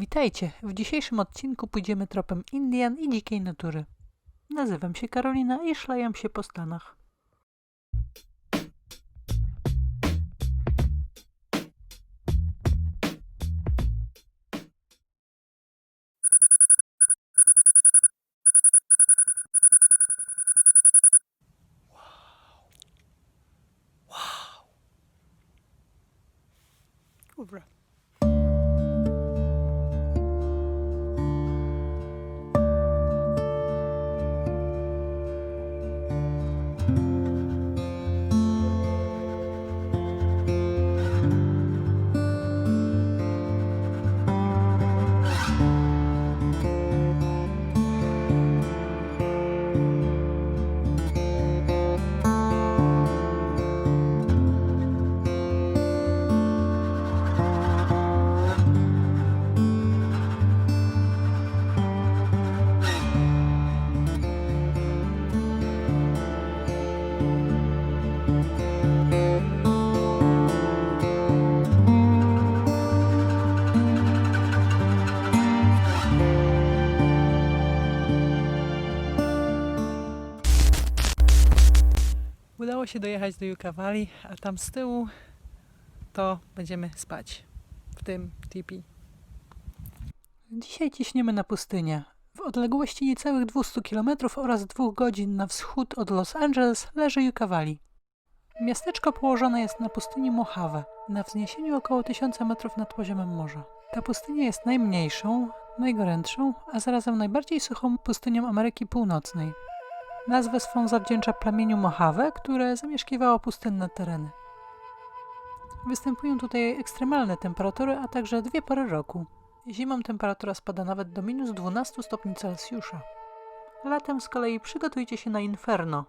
Witajcie! W dzisiejszym odcinku pójdziemy tropem Indian i dzikiej natury. Nazywam się Karolina i szlajam się po Stanach. Się dojechać do Valley, a tam z tyłu to będziemy spać w tym tipi. Dzisiaj ciśniemy na pustynię. W odległości niecałych 200 km oraz 2 godzin na wschód od Los Angeles leży Valley. Miasteczko położone jest na pustyni Mojave, na wzniesieniu około 1000 metrów nad poziomem morza. Ta pustynia jest najmniejszą, najgorętszą, a zarazem najbardziej suchą pustynią Ameryki Północnej. Nazwę swą zawdzięcza plemieniu Mojave, które zamieszkiwało pustynne tereny. Występują tutaj ekstremalne temperatury, a także dwie pory roku. Zimą temperatura spada nawet do minus 12 stopni Celsjusza. Latem z kolei przygotujcie się na inferno.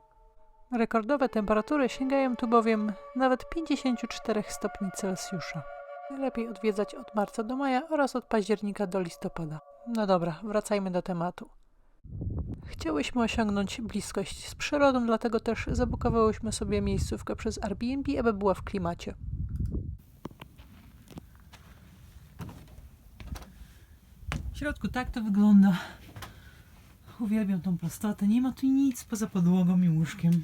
Rekordowe temperatury sięgają tu bowiem nawet 54 stopni Celsjusza. Lepiej odwiedzać od marca do maja oraz od października do listopada. No dobra, wracajmy do tematu. Chciałyśmy osiągnąć bliskość z przyrodą, dlatego też zabukowałyśmy sobie miejscówkę przez Airbnb, aby była w klimacie. W środku tak to wygląda. Uwielbiam tą prostotę. Nie ma tu nic poza podłogą i łóżkiem.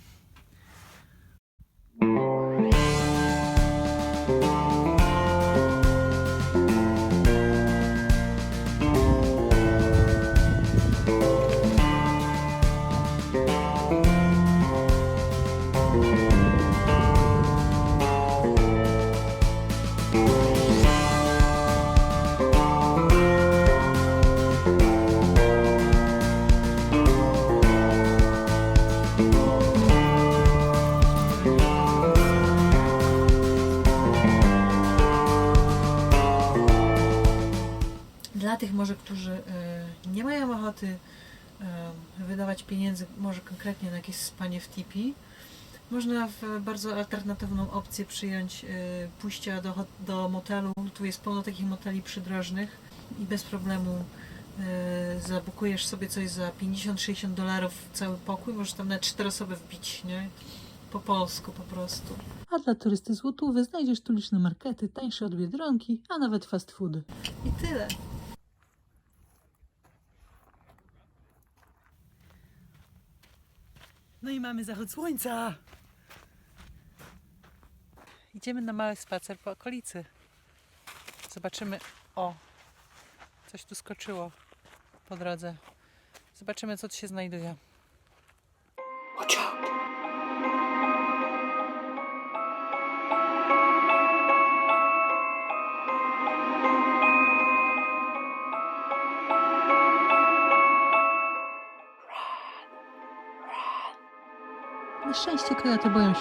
Może, którzy e, nie mają ochoty e, wydawać pieniędzy może konkretnie na jakieś spanie w tipi, można w bardzo alternatywną opcję przyjąć e, pójścia do, do motelu. Tu jest pełno takich moteli przydrożnych i bez problemu zabukujesz sobie coś za 50-60 dolarów cały pokój, możesz tam na cztery osoby wbić, nie? Po polsku po prostu. A dla turysty złotówy znajdziesz tu liczne markety, tańsze od Biedronki, a nawet fast foody. I tyle. No i mamy zachód słońca. Idziemy na mały spacer po okolicy. Zobaczymy. O, coś tu skoczyło po drodze. Zobaczymy, co tu się znajduje.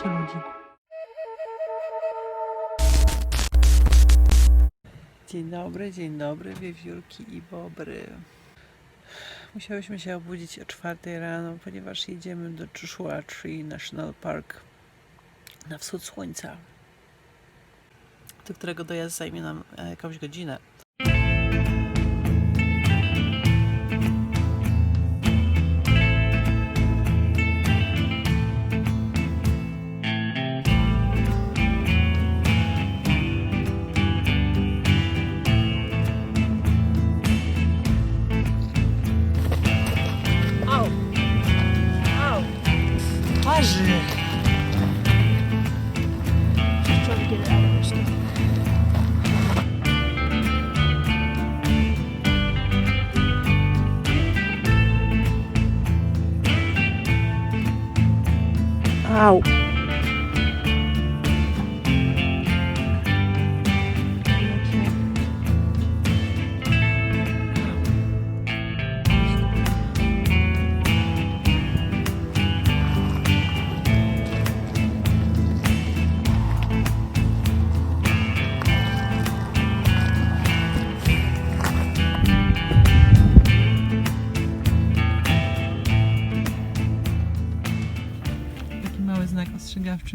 Się ludzi. Dzień dobry, dzień dobry, wiewiórki i bobry. Musiałyśmy się obudzić o czwartej rano, ponieważ jedziemy do Joshua Tree National Park na wschód słońca, do którego dojazd zajmie nam e, jakąś godzinę.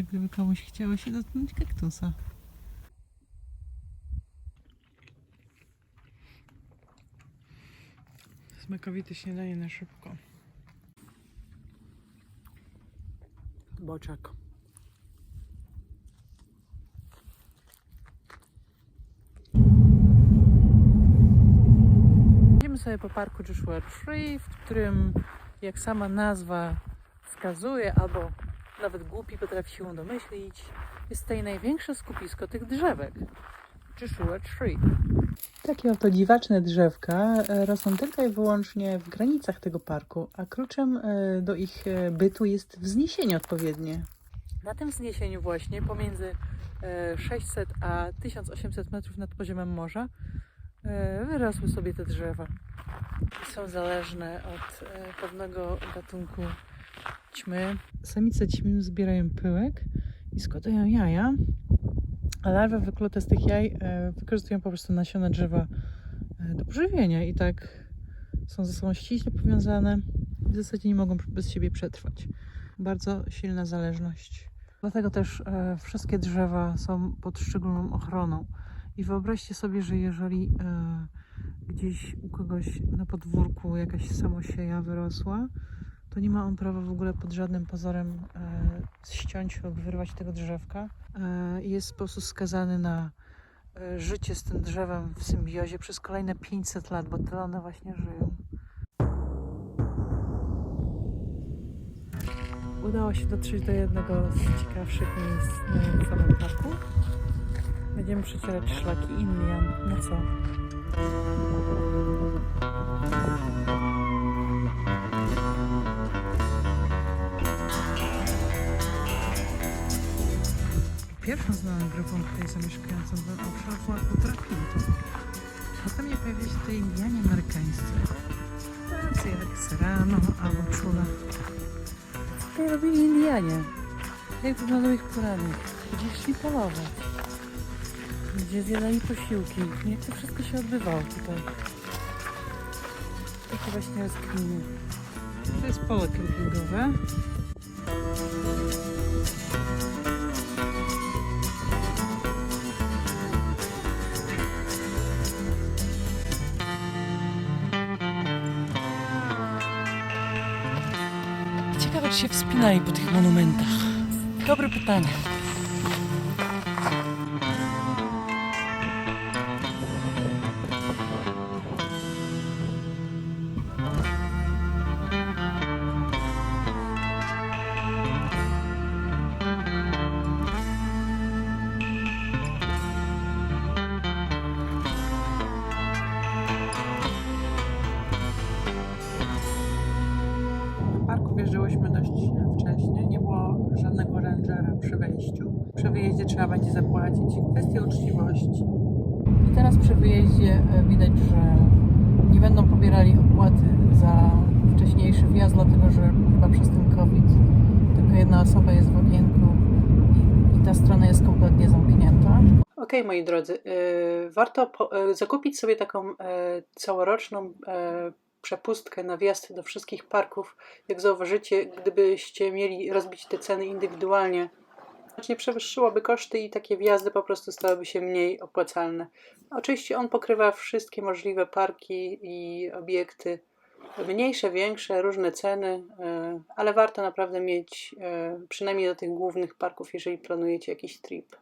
Ostrzegawczy, gdyby komuś chciało się dotknąć kaktusa. Smakowite śniadanie na szybko. Boczek. Idziemy sobie po parku Joshua Tree, w którym, jak sama nazwa wskazuje, albo nawet głupi potrafi się domyślić, jest tutaj największe skupisko tych drzewek. Joshua Tree. Takie oto dziwaczne drzewka e, rosną tylko i wyłącznie w granicach tego parku, a kluczem e, do ich e, bytu jest wzniesienie odpowiednie. Na tym wzniesieniu właśnie pomiędzy e, 600 a 1800 metrów nad poziomem morza wyrosły sobie te drzewa. Są zależne od pewnego gatunku ćmy. Samice ćmy zbierają pyłek i składają jaja, a larwy wyklute z tych jaj e, wykorzystują po prostu nasiona drzewa e, do pożywienia i tak są ze sobą ściśle powiązane i w zasadzie nie mogą bez siebie przetrwać. Bardzo silna zależność. Dlatego też e, wszystkie drzewa są pod szczególną ochroną. I wyobraźcie sobie, że jeżeli gdzieś u kogoś na podwórku jakaś samosieja wyrosła, to nie ma on prawa w ogóle pod żadnym pozorem e, ściąć lub wyrwać tego drzewka. E, jest po prostu skazany na e, życie z tym drzewem w symbiozie przez kolejne 500 lat, bo tyle one właśnie żyją. Udało się dotrzeć do jednego z ciekawszych miejsc na samym parku. Będziemy przecierać szlaki Indian. No co? Pierwszą znaną grupą tutaj zamieszkującą ten obszar była kultura Pinto. Potem nie pojawili się tutaj Indianie amerykańscy. Tacy jak Serrano albo Chula. Co tutaj robili Indianie? Jak wyglądał ich poranek? Gdzie szli polować? Gdzie zjadali posiłki? Jak to wszystko się odbywało tutaj? Takie właśnie rozkminy. To jest pole kempingowe. Ciekawe, czy się wspinali po tych monumentach. Dobre pytanie. Trzeba będzie zapłacić. Kwestia uczciwości. I teraz przy wyjeździe e, widać, że nie będą pobierali opłaty za wcześniejszy wjazd, dlatego że chyba przez ten COVID tylko jedna osoba jest w okienku i, ta strona jest kompletnie zamknięta. Okej, moi drodzy, yy, warto po, yy, zakupić sobie taką yy, całoroczną przepustkę na wjazd do wszystkich parków. Jak zauważycie, gdybyście mieli rozbić te ceny indywidualnie, znacznie przewyższyłoby koszty i takie wjazdy po prostu stałyby się mniej opłacalne. Oczywiście on pokrywa wszystkie możliwe parki i obiekty, mniejsze, większe, różne ceny, yy, ale warto naprawdę mieć yy, przynajmniej do tych głównych parków, jeżeli planujecie jakiś trip.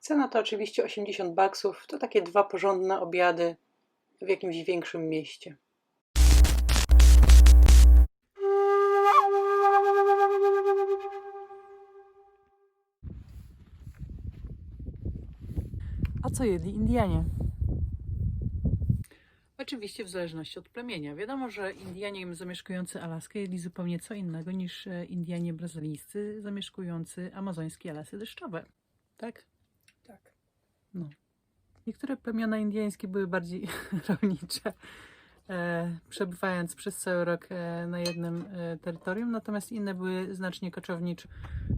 Cena to oczywiście 80 baksów, to takie dwa porządne obiady w jakimś większym mieście. Co jedli Indianie? Oczywiście w zależności od plemienia. Wiadomo, że Indianie zamieszkujący Alaskę jedli zupełnie co innego niż e, Indianie brazylijscy zamieszkujący amazońskie lasy deszczowe. Tak? Tak. Niektóre plemiona indyjskie były bardziej rolnicze, przebywając przez cały rok e, na jednym e, terytorium, natomiast inne były znacznie koczownicze.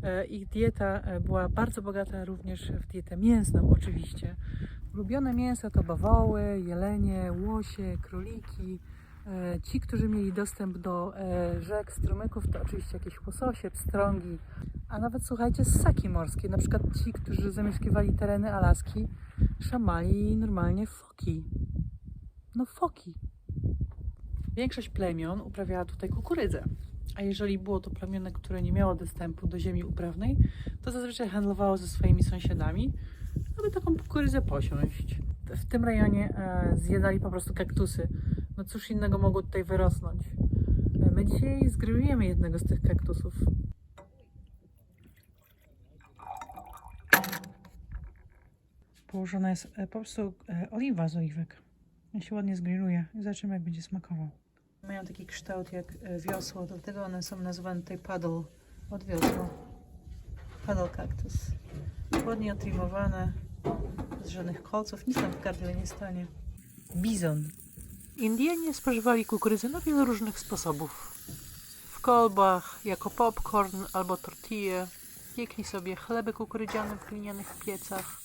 E, ich dieta e, była bardzo bogata również w dietę mięsną, oczywiście. Ulubione mięsa to bawoły, jelenie, łosie, króliki. E, ci, którzy mieli dostęp do e, rzek, strumyków, to oczywiście jakieś łososie, pstrągi, a nawet słuchajcie, ssaki morskie. Na przykład ci, którzy zamieszkiwali tereny Alaski, szamali normalnie foki. No foki. Większość plemion uprawiała tutaj kukurydzę. A jeżeli było to plemione, które nie miało dostępu do ziemi uprawnej, to zazwyczaj handlowało ze swoimi sąsiadami, aby taką kukurydzę posiąść. W tym rejonie e, zjadali po prostu kaktusy. No cóż innego mogło tutaj wyrosnąć. E, my dzisiaj zgrillujemy jednego z tych kaktusów. Położona jest e, po prostu oliwa z oliwek. Ja się ładnie zgrilluje i zobaczymy jak będzie smakował. Mają taki kształt jak e, wiosło, dlatego one są nazywane tutaj paddle od wiosła. Paddle cactus. Ładnie otrimowane, bez żadnych kolców, nic nam w gardle nie stanie. Bizon. Indianie spożywali kukurydzę na wiele różnych sposobów. W kolbach, jako popcorn albo tortille. Piekli sobie chleby kukurydziane w glinianych piecach.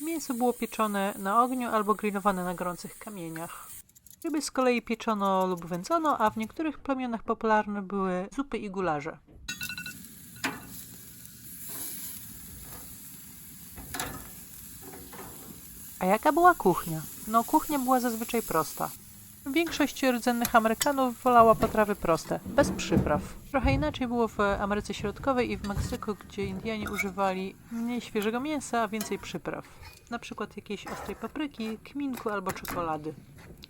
Mięso było pieczone na ogniu albo grillowane na gorących kamieniach. Ryby z kolei pieczono lub wędzono, a w niektórych plemionach popularne były zupy i gularze. A jaka była kuchnia? No, kuchnia była zazwyczaj prosta. Większość rdzennych Amerykanów wolała potrawy proste, bez przypraw. Trochę inaczej było w Ameryce Środkowej i w Meksyku, gdzie Indianie używali mniej świeżego mięsa, a więcej przypraw. Na przykład jakiejś ostrej papryki, kminku albo czekolady.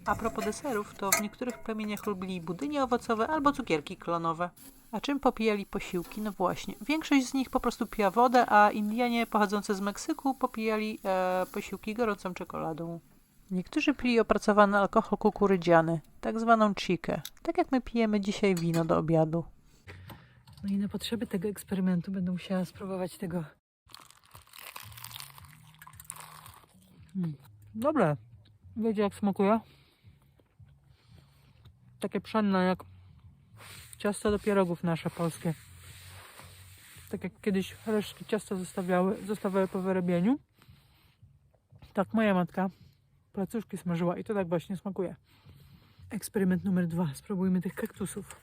A propos deserów, to w niektórych plemieniach lubili budynie owocowe albo cukierki klonowe. A czym popijali posiłki? No właśnie, większość z nich po prostu piła wodę, a Indianie pochodzące z Meksyku popijali e, posiłki gorącą czekoladą. Niektórzy pili opracowany alkohol kukurydziany, tak zwaną chikę, tak jak my pijemy dzisiaj wino do obiadu. No i na potrzeby tego eksperymentu będę musiała spróbować tego. Mm. Dobre. Wiecie jak smakuje? Takie pszenne jak ciasto do pierogów nasze polskie. Tak jak kiedyś resztki ciasta zostawiały, zostawiały po wyrobieniu. Tak moja matka placuszki smażyła i to tak właśnie smakuje. Eksperyment numer dwa. Spróbujmy tych kaktusów.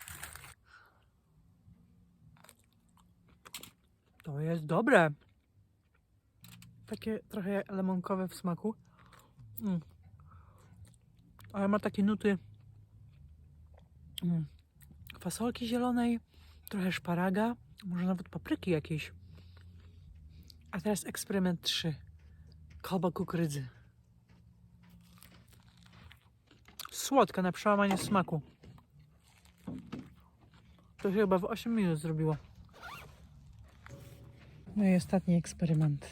To jest dobre. Takie trochę lemonkowe w smaku. Mm. Ale ma takie nuty mm. fasolki zielonej, trochę szparaga, może nawet papryki jakiejś. A teraz eksperyment 3. Kolba kukurydzy. Słodka na przełamanie smaku. To się chyba w 8 minut zrobiło. No i ostatni eksperyment.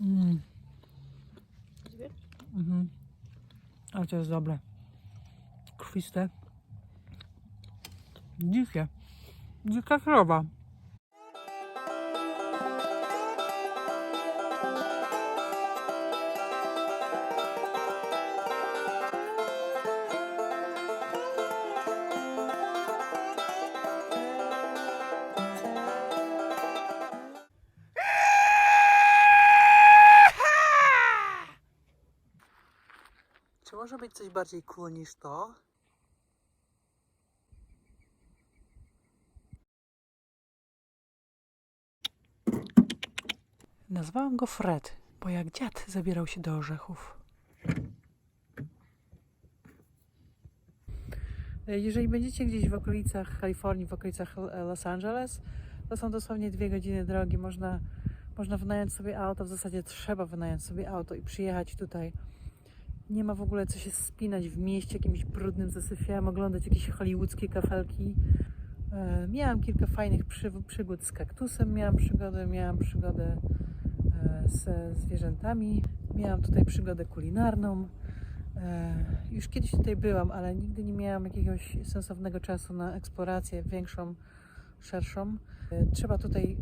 Mm. Mhm. Ale to jest dobre. Krwiste. Dzikie. Dzika krowa. Może być coś bardziej cool niż to? Nazwałam go Fred, bo jak dziad zabierał się do orzechów. Jeżeli będziecie gdzieś w okolicach Kalifornii, w okolicach Los Angeles, to są dosłownie dwie godziny drogi. Można, można wynająć sobie auto, w zasadzie trzeba wynająć sobie auto i przyjechać tutaj. Nie ma w ogóle co się spinać w mieście jakimś brudnym zasyfiałem, oglądać jakieś hollywoodzkie kafelki. E, miałam kilka fajnych przy, przygód z kaktusem, miałam przygodę, miałam przygodę e, ze zwierzętami. Miałam tutaj przygodę kulinarną. E, Już kiedyś tutaj byłam, ale nigdy nie miałam jakiegoś sensownego czasu na eksplorację większą, szerszą. Trzeba tutaj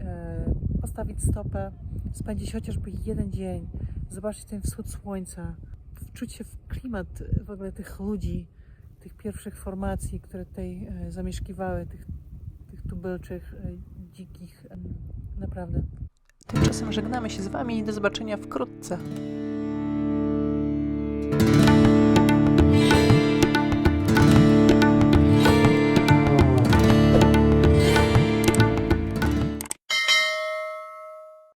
postawić stopę, spędzić chociażby jeden dzień, zobaczyć ten wschód słońca, wczuć się w klimat w ogóle tych ludzi, tych pierwszych formacji, które tutaj e, zamieszkiwały, tych, tych tubylczych, e, dzikich, naprawdę. Tymczasem żegnamy się z Wami i do zobaczenia wkrótce.